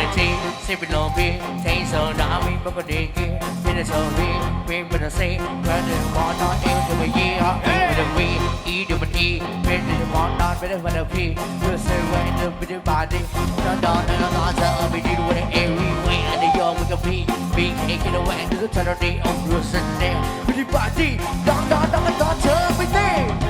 the tea, sipping on beer, taste on the but for the gear, in the sun, we, we, but I say, but the corn, not into a year, with a we, eat to an E, with the corn, not with a one you say, when the bit of body, not and a lot of it, you with an A, we, and the young, a can be, taken away to the Saturday on Bruce and there, with the body, down, down, down, down, down, down, down, down, down, down, down, down,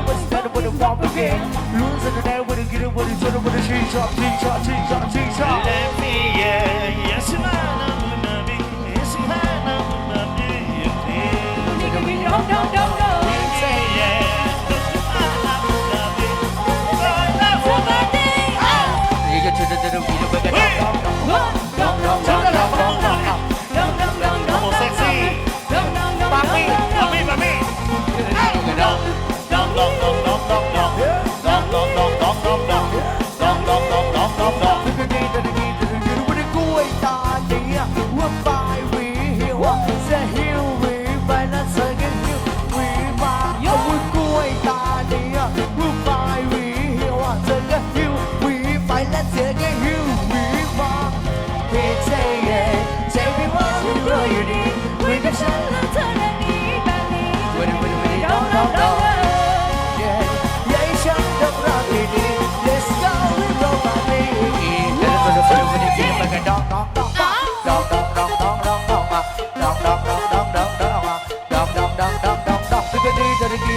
Republican Lose in the night with a get it with a turn with a tree chop, tree chop, tree chop, tree chop Let me, yeah, yes, man, I'm gonna be Yes, man, I'm gonna be Nigga, we don't, don't, don't, don't Turn it up.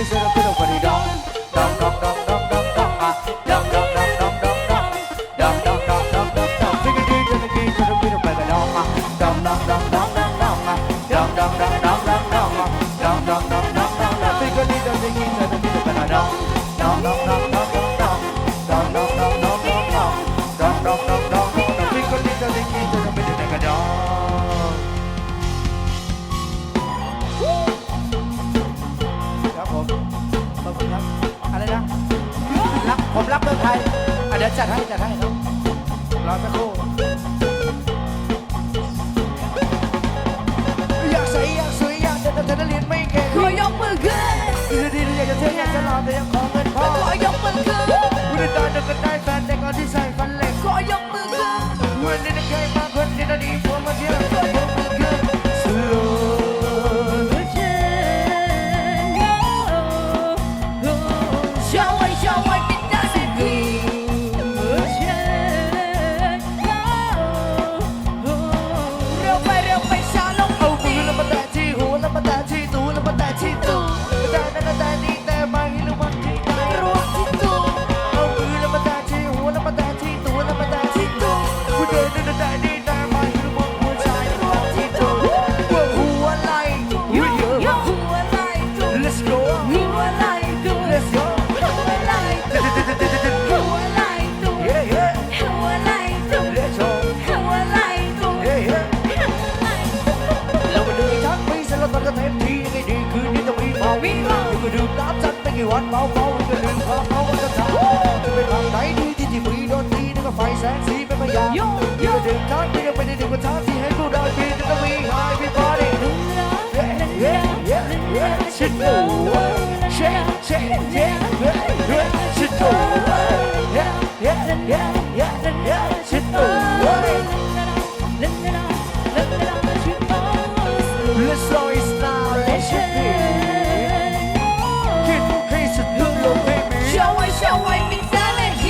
เสือเราคือเราบริดองดองดองดองดองดองดองมา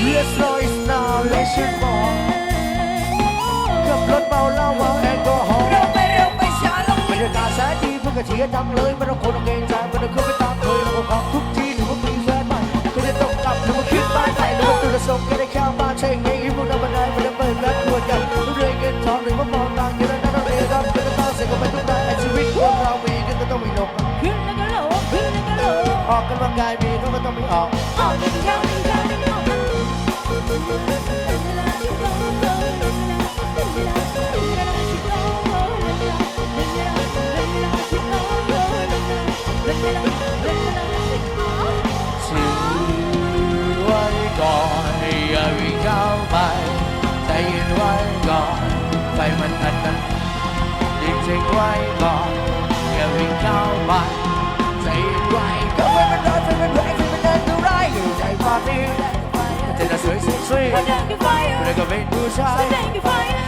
เลือดลอยสาวและชื่อหมอกับรถเมาเหล้าเมาแอลกอฮอล์บรรยากาศแสนดีเพื่อกระเทียดังเลยไม่ต้องคนต้องเกรงใจไม่ต้องขึ้นไปตามเคยเราก็ของทุกทีหรือว่ามีแฟนใหม่ก็จะต้องกลับหรือว่าขึ้นบ้านใหม่หรือว่าตื่นสงก็ได้แค่บ้านใช่ไงที่พวกเราบันไดไม่ได้เปิดรักควรกันเรื่องเงินทองหรือว่ามองต่างกันนั้นเาเรียนรับเป็นต้องเสียก็ไม่ต้องได้ชีวิตคนเรามีก็ต้องมีลงขึ้นแล้ก็ลงขึ้นแล้ก็ลงออกกันร่างกายมีก็ต้องมีออกออกกันงาวิ่งเข้าไปใจเย็นไว้ก่อนไฟมันอันนั้นดิ้นเช็คไว้ก่อนอย่าวิ่งเข้าไปใจเย็นไว้ก่อนไฟมันร้อนไฟมันแรงไฟมันเดินเท่าไรอยู่ใจปาร์ตี้มันจะน่าสวยเซ็กซี่แล้วก็เป็นผู้ชาย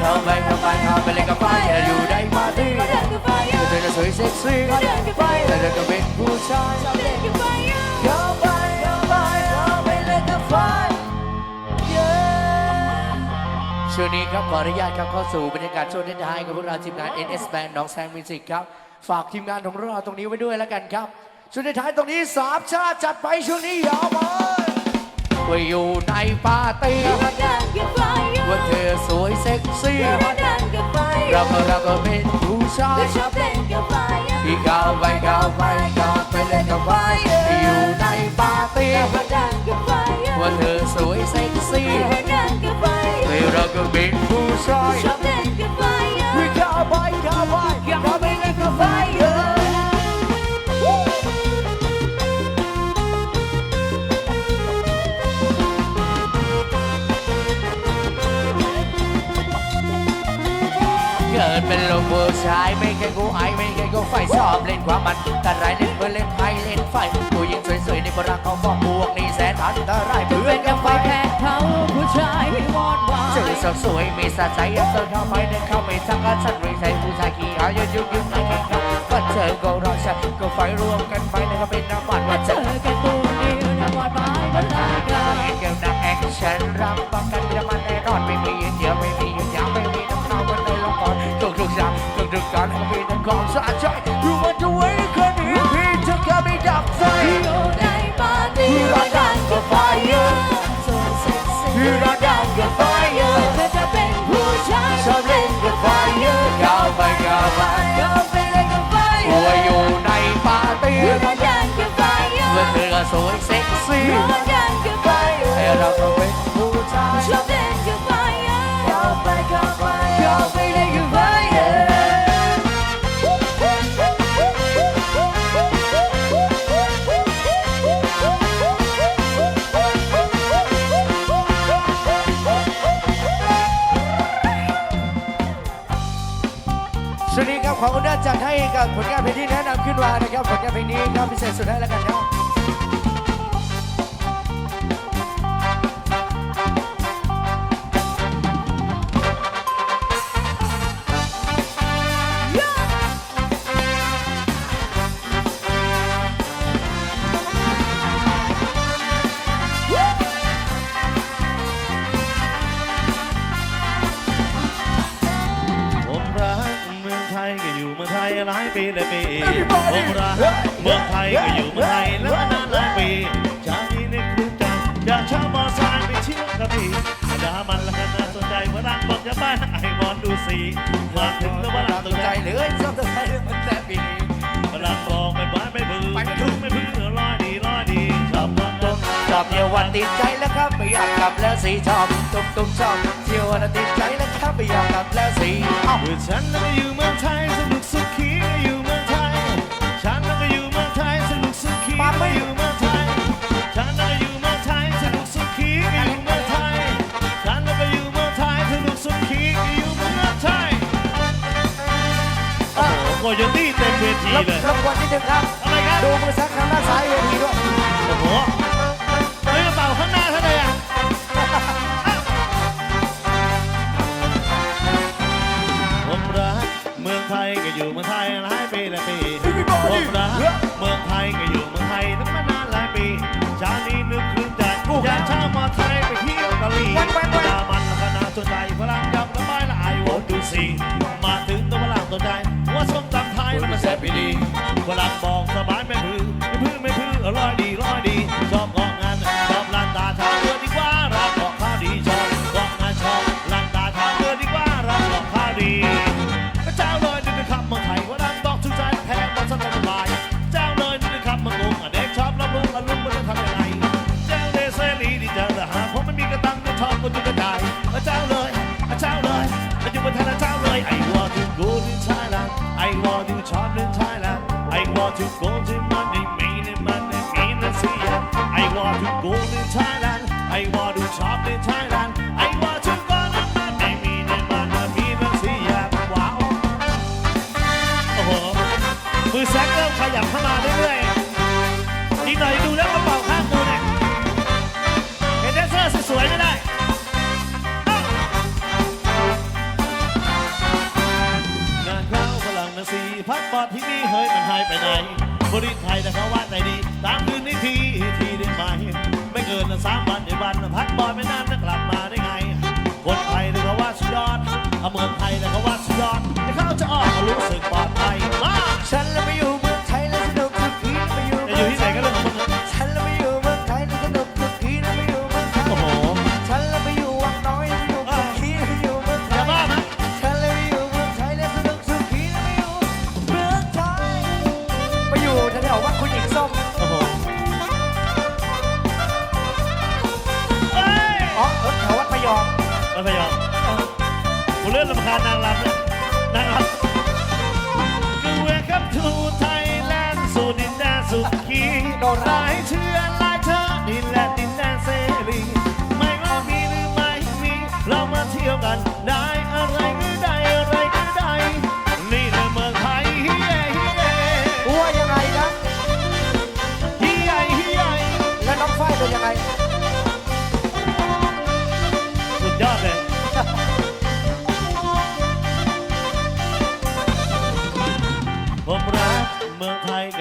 เข้าไปเข้าไปเข้าไปเลยกับไฟอย่าอยู่ในปาร์ตี้มันจะน่าสวยเซ็กซี่แล้วก็เป็นผู้ชายเข้าไป ช่วงนี้ครับขออนุญาตครับเข้าสู่บรรยากาศช่วงท้ายกับพวกเราทีมงาน NS Band น้องแซงมิวสิกครับ ฝากทีมงานของเราตรงนี้ไว้ด้วยแล้วกันครับ ช่วงท้ายตรงนี้สามชาติจัดไปช่วงนี้ยาวมาว่าอยู่ในปาร์ตี้ว่าเธอสวยเซ็กซี่เราก็เราก็เป็นผู้ชายที่เข้าไปเข้าไปเข้าไปเล่นกับไฟอยู่ในปาร์ตี้ ว่าเธอสวยเซ็กซี่เราก็เป็นผู้ชาย Shop then goodbye, วิ่ง ผู้ชายไม่แค่กูไอไม่แค่กูไฟชอบเล่นความมันแต่ไรเล่นเพื่อเล่นไฟเล่นไฟผู้หญิงสวยๆในบรักเขาบอกพวกนี้แสนอันตรายเพื่อนกับไฟแค่เขาผู้ชายให้วอดวาเจอยสาวสวยมีสะใจยังเดินเข้าไปเดินเข้าไปทักกันฉันไม่ใช่ผู้ชายขี้หายยุ่งยุ่งยุ่งไม่แข่งกันก็เจอก็รอฉันก็ไฟรวมกันไปแล้วก็เป็นน้ำมันว่าเจเจออกันตัวเดียวาใจรู้ว่าจะไว้คนนี้พี่จะแค่ไม่ดับไฟอยู่ในปาร์ตี้ร้อนดังกับไฟเยอะสวยเซ็กซี่พี่รักดังกับไฟเยอะเธอจะเป็นผู้ชายชอบเล่นกับไฟเยอะก้าวไปก้าวไปก็ไปเล่นกับไฟเยอะอยู่ในปาร์ตี้ร้อนดังกับไฟเยอะเมื่อเธอสวยเซ็กซี่ำขึ้นมานะครับผลงานเพลงนี้ครับพิเศษสุดให้แล้วกันครับผ เมืองไทยหลายปีหลายปีผมรักเมืองไทยก็อยู่เมืองไทยแล้วนานหลายปีชาตินี้นึกรู้จักอยากเช่ามอไซค์ไปเที่ยวกระบี่ดามันแล้วก็น่าสนใจฝรั่งบอกจะบ้านไอ้มอนดูสีมาถึงแล้วฝรั่งตตกกใจใจเลยชอบตกใจมันแต่ปีนี้ฝรั่งบอกไม่บ้านไม่บื้อไม่พึ่งไม่พึ่ง อบเที่ยววันติดใจแล้วครับไม่อยากกลับแล้วสิชอบตุ้มตุ้มชอบเที่ยววันติดใจแล้วครับไม่อยากกลับแล้วสิเอ้าคือฉันนั้นก็อยู่เมืองไทยสนุกสุขีก็อยู่เมืองไทย ฉันนั้นก็อยู่เมืองไทยสนุกสุขีก็อยู่เมืองไทย ฉันนั้นก็อยู่เมืองไทยสนุกสุขีก็อยู่เมืองไทย ฉันนั้นก็อยู่เมืองไทยสนุกสุขีก็อยู่เมืองไทยโอ้โหโคโยตี้เต็มเวทีรบเลยรบกวนนิดนึงครับ อะไรครับดูมือซักทางด้านซ้ายเวทีด้วยโอ้โห ยมั want to go to money, money, money, Maine, and see. I want to go to China. ฮ้ยมันหายไปไหนบริไทยแต่เขาว่าใจดีตามคืนนี้ทีทีได้ไหไม่เกินสามวันในวันพักบ่อยไม่นานจะกลับมาได้ไง คนไทยแต่เขาว่าสุดยอดเมืองไทยนะเขาว่าสุดยอดแต่เขาจะออกรู้สึกปลอดภัยมากฉันแล้วไม่อยู่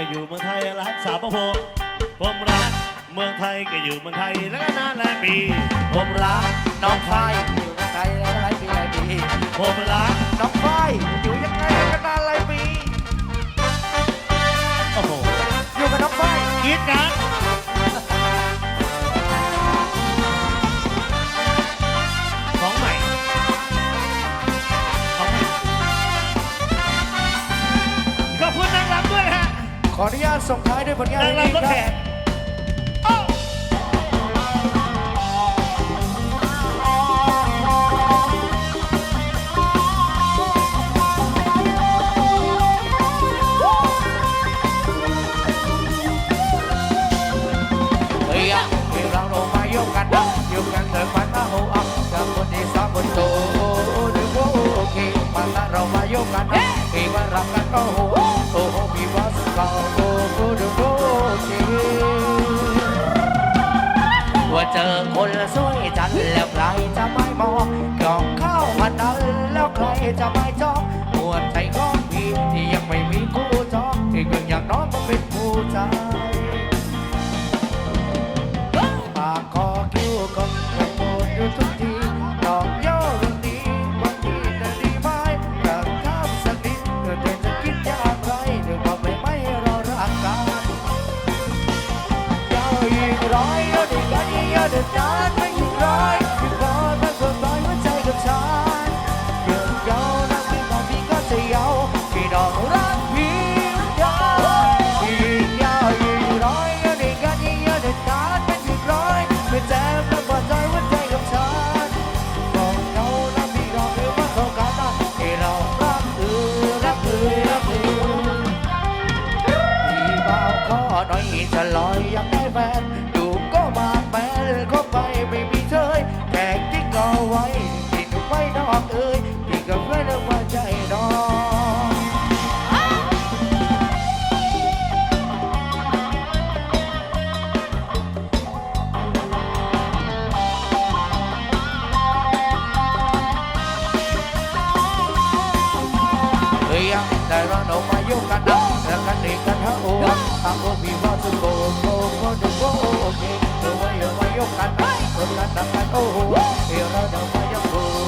อยู่เมืองไทยร้านสาวประโพผมรักเมืองไทยก็อยู่เมืองไทยแล้วก็นานหลายปี ผมรักน้องไฟอยู่เมืองไทยแล้วหลายปีหลายปีผมรักน้องไฟอยู่ยังไงแกันนานหลายปีโอ้โหอยู่กับน้องไฟกิดกัน ขออนุญาตส่งท้ายด้วยผลงานนางครถแห่ ว่าเจอคนสวยจันแล้วใครจะไม่มองกล่องข้าวพันนั้นแล้วใครจะไม่จ้อง เองรวยวยกกันรวมกันทำกันโอ้โหเราจะมายกโอ้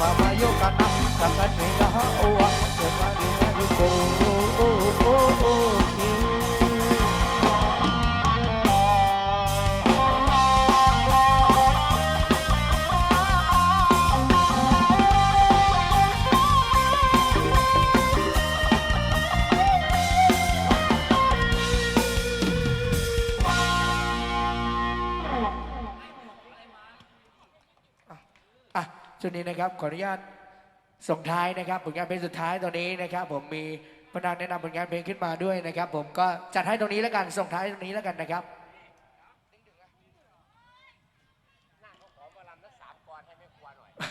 บาบายกันนะกักกันเมฆะโอ้ ช่วงนี้นะครับขออนุญาตส่งท้ายนะครับผลงานเพลงสุดท้ายตอนนี้นะครับ ผมมีพนักแนะนำผลงานเพลงขึ้นมาด้วยนะครับ ผมก็จัดให้ตรงนี้แล้วกันส่งท้ายตรงนี้แล้วกันนะครับ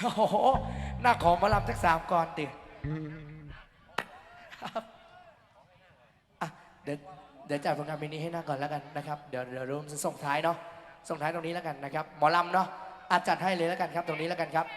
โอ้โหหน้าของมาลำทักสามก่อนติเดี๋ยวเดี๋ยวจัดผลงานเพลงนี้ให้หน้าก่อนแล้วกันนะครับเดี๋ยวเดี๋ยวรวมส่งท้ายเนาะส่งท้ายตรงนี้แล้วกันนะครับ หมอลำเนาะอาจัดให้เลยแล้วกันครับ ตรงนี้แล้วกันครับ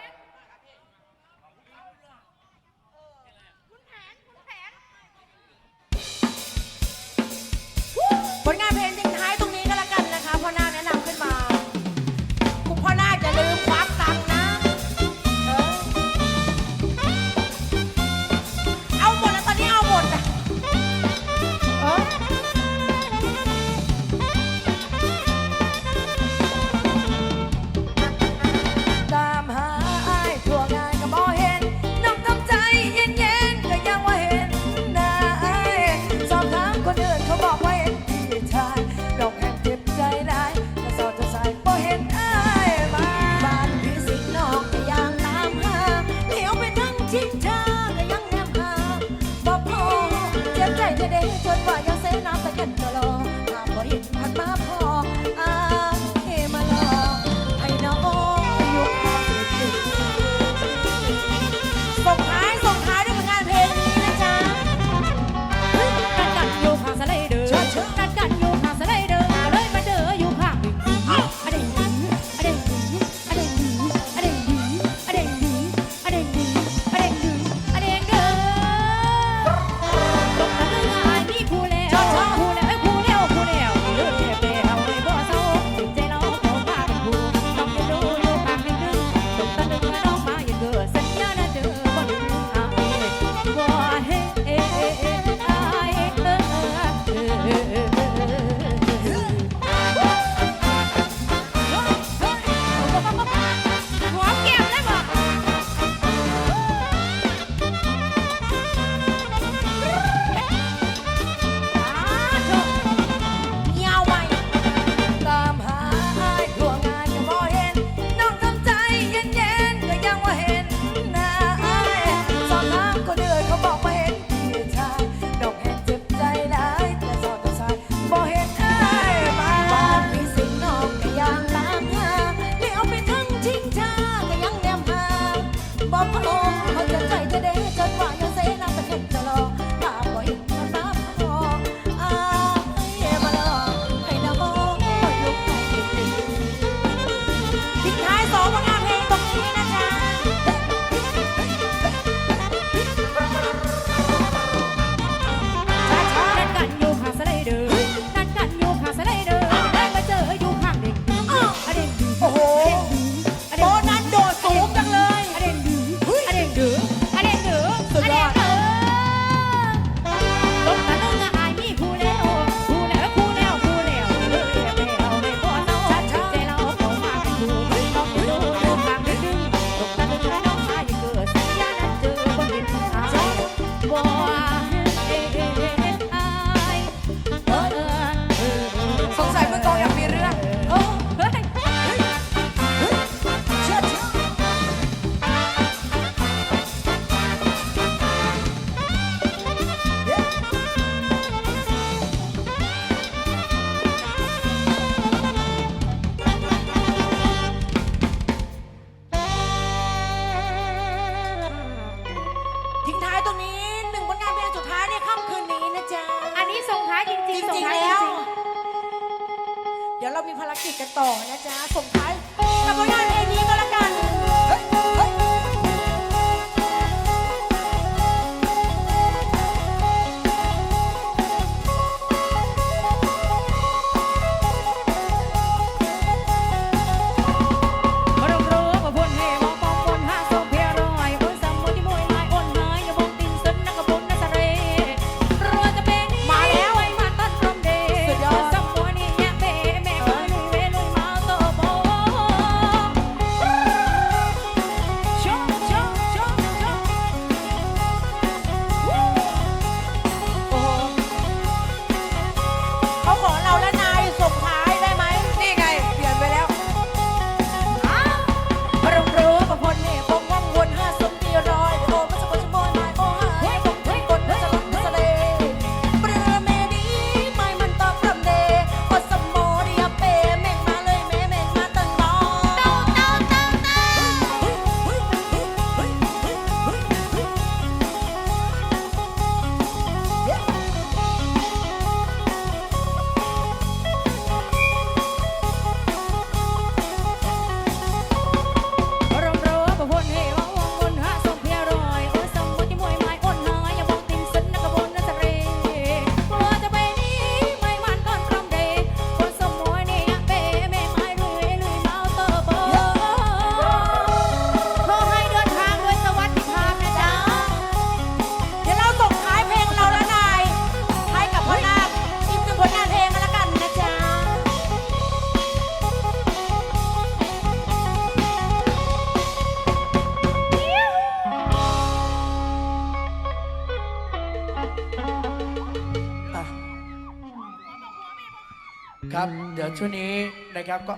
เดี๋ยวช่วงนี้นะครับก็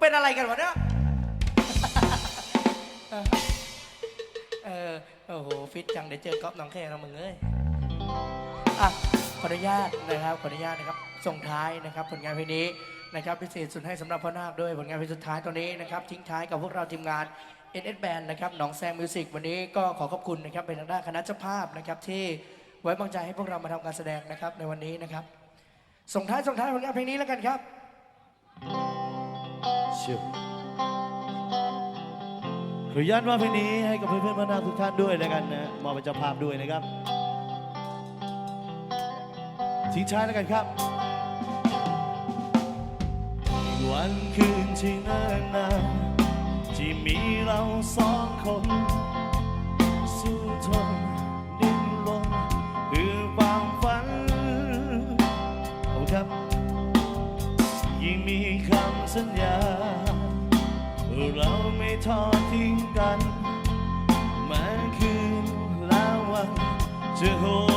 เป็นอะไรกันวะเนี่ยเออโอ้โหฟิตจังเดี๋ยวเจอก๊อฟน้องแค่เรามึงเอ้ยอะขออนุญาตนะครับขออนุญาตนะครับส่งท้ายนะครับ ผลงานเพลงนี้นะครับพิเศษสุดให้สำหรับพ่อนาคด้วยผลงานเพลงสุดท้ายตอนนี้นะครับทิ้งท้ายกับพวกเราทีมงาน NS Band นะครับหนองแซงมิวสิกวันนี้ก็ขอขอบคุณนะครับเป็นทางด้านคณะเจ้าภาพนะครับที่ไว้วางใจให้พวกเรามาทำการแสดงนะครับในวันนี้นะครับ ส่งท้ายส่งท้ายผลงานเพลงนี้แล้วกันครับชิวขออนุญาตมอบเพลงนี้ให้กับเพื่อนๆพนาคทุกท่านด้วยแล้วกันนะมอบเป็นเจ้าภาพด้วยนะครับทิ้งท้ายแล้วกันครับ วันคืนที่นิ่นนานที่มีเราสองคนสู้ทน สัญญา เราไม่ทอดทิ้งกันแม้คืนและวันจะโห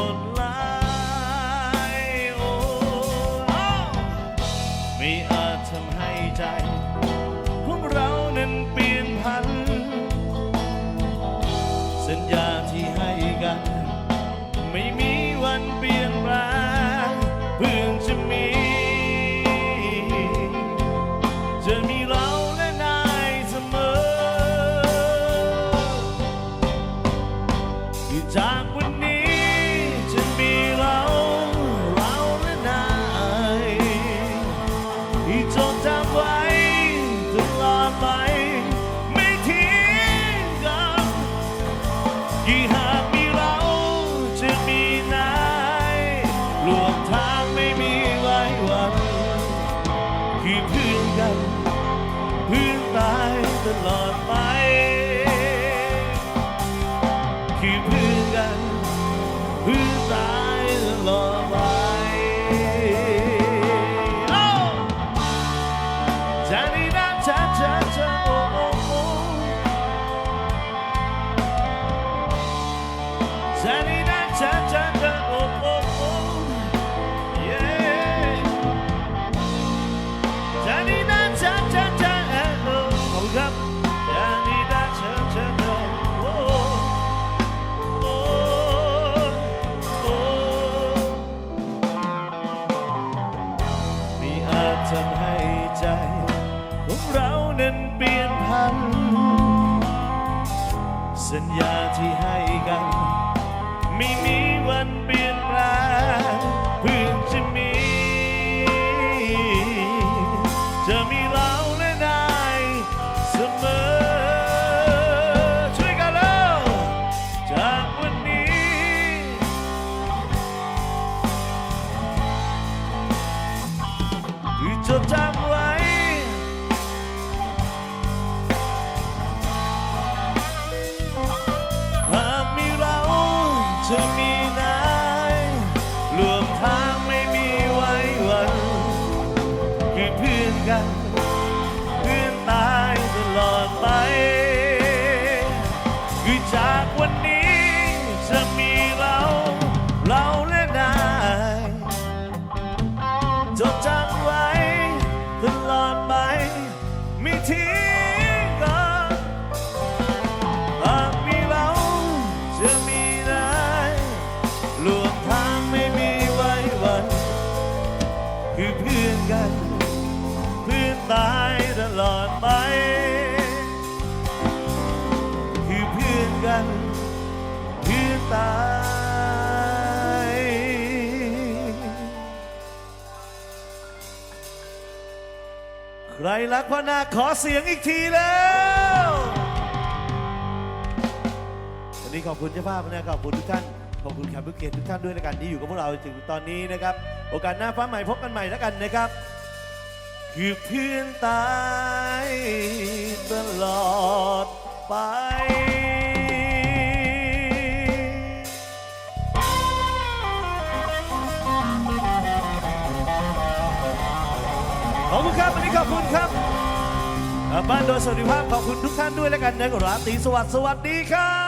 รรักพ่อนาขอเสียงอีกทีแล้ว วันนี้ขอบคุณเจ้าภาพนะขอบคุณทุกท่าน ขอบคุณแขกผู้เกียรติทุกท่านด้วยในการที่อยู่กับพวกเราถึงตอนนี้นะครับ โอกาสหน้าฟ้าใหม่พบกันใหม่แล้วกันนะครับ คือเพื่อนตายตลอดไป ครับวันนี้ขอบคุณครับบ้านโดยสวัสดิภาพขอบคุณทุกท่านด้วยแล้วกันนะกราตรีสวัสดิ์สวัสดีครับ